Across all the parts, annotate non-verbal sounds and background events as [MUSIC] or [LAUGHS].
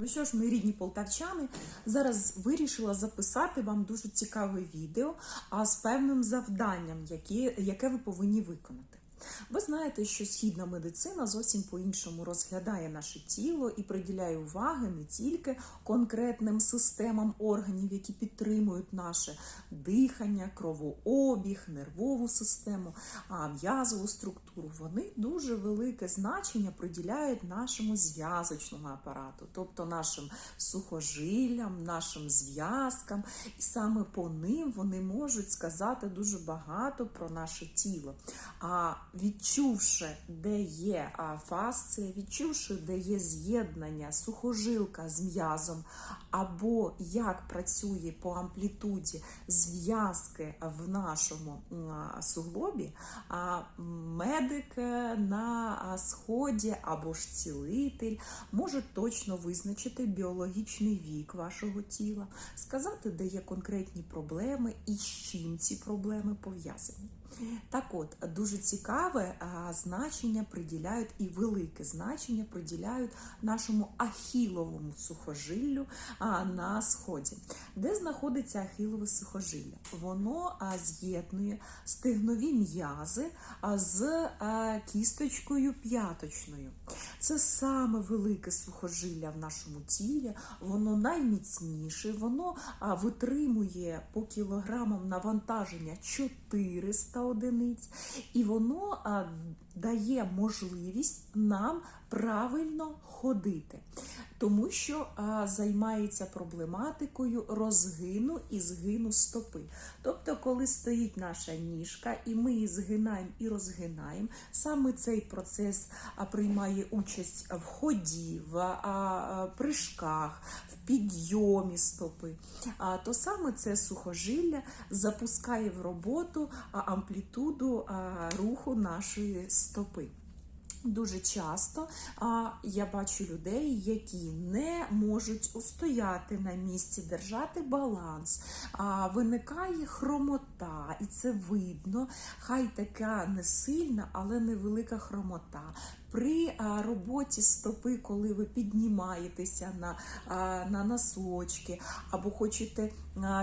Ну що ж, мої рідні полтавчани, зараз вирішила записати вам дуже цікаве відео а з певним завданням, яке, яке ви повинні виконати. Ви знаєте, що східна медицина зовсім по-іншому розглядає наше тіло і приділяє уваги не тільки конкретним системам органів, які підтримують наше дихання, кровообіг, нервову систему, а м'язову структуру. Вони дуже велике значення приділяють нашому зв'язочному апарату, тобто нашим сухожиллям, нашим зв'язкам, і саме по ним вони можуть сказати дуже багато про наше тіло. А відчувши, де є фасція, відчувши, де є з'єднання, сухожилка з м'язом, або як працює по амплітуді зв'язки в нашому суглобі, медик на сході або ж цілитель може точно визначити біологічний вік вашого тіла, сказати, де є конкретні проблеми і з чим ці проблеми пов'язані. Так от, дуже цікаве значення приділяють і велике значення приділяють нашому ахіловому сухожиллю на сході. Де знаходиться ахілове сухожилля? Воно з'єднує стегнові м'язи з кісточкою п'яточною. Це саме велике сухожилля в нашому тілі, воно найміцніше, воно витримує по кілограмам навантаження 400 одиниць, і воно дає можливість нам правильно ходити, тому що а, займається проблематикою розгину і згину стопи. Тобто, коли стоїть наша ніжка, і ми її згинаємо і розгинаємо, саме цей процес а, приймає участь в ході, в а, прыжках, в підйомі стопи, а, то саме це сухожилля запускає в роботу а, амплітуду а, руху нашої стопи. Дуже часто а, я бачу людей, які не можуть устояти на місці, держати баланс. А, виникає хромота, і це видно. Хай така не сильна, але невелика хромота. При а, роботі стопи, коли ви піднімаєтеся на, а, на носочки або хочете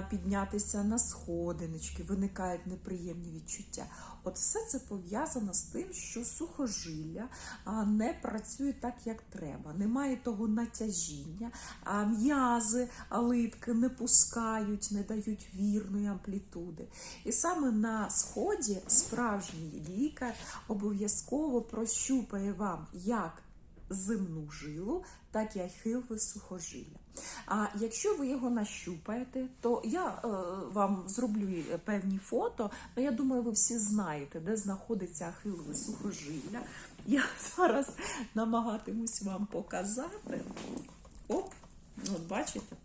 піднятися на сходиночки, виникають неприємні відчуття. От все це пов'язано з тим, що сухожилля не працює так, як треба, немає того натяжіння, м'язи, литки не пускають, не дають вірної амплітуди. І саме на сході справжній лікар обов'язково прощупає вам як земну жилу, так і ахилове сухожилля. А якщо ви його нащупаєте, то я е, вам зроблю певні фото, але я думаю, ви всі знаєте, де знаходиться ахилове сухожилля. Я [LAUGHS] зараз намагатимусь вам показати. Оп, от бачите?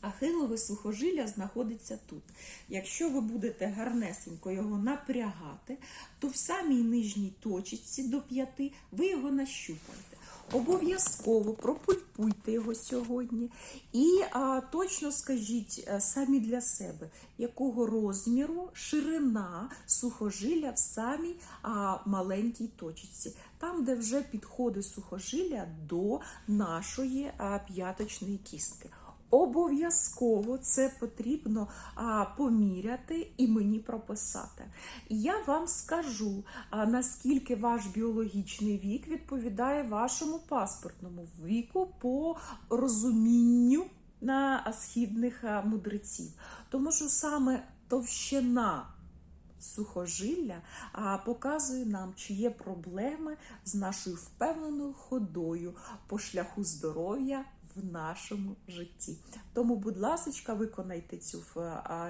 Ахилове сухожилля знаходиться тут. Якщо ви будете гарнесенько його напрягати, то в самій нижній точці до п'яти ви його нащупаєте. Обов'язково пропульпуйте його сьогодні і а, точно скажіть а, самі для себе, якого розміру ширина сухожилля в самій а, маленькій точці, там, де вже підходить сухожилля до нашої а, п'яточної кістки. Обов'язково це потрібно а, поміряти і мені прописати. Я вам скажу, а, наскільки ваш біологічний вік відповідає вашому паспортному віку по розумінню на східних мудреців. Тому що саме товщина сухожилля а, показує нам, чи є проблеми з нашою впевненою ходою по шляху здоров'я в нашому житті. Тому, будь ласка, виконайте цю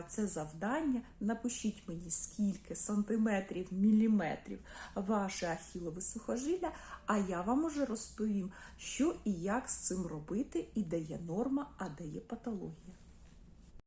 це завдання. Напишіть мені, скільки сантиметрів, міліметрів ваше ахілове сухожилля, а я вам уже розповім, що і як з цим робити, і де є норма, а де є патологія.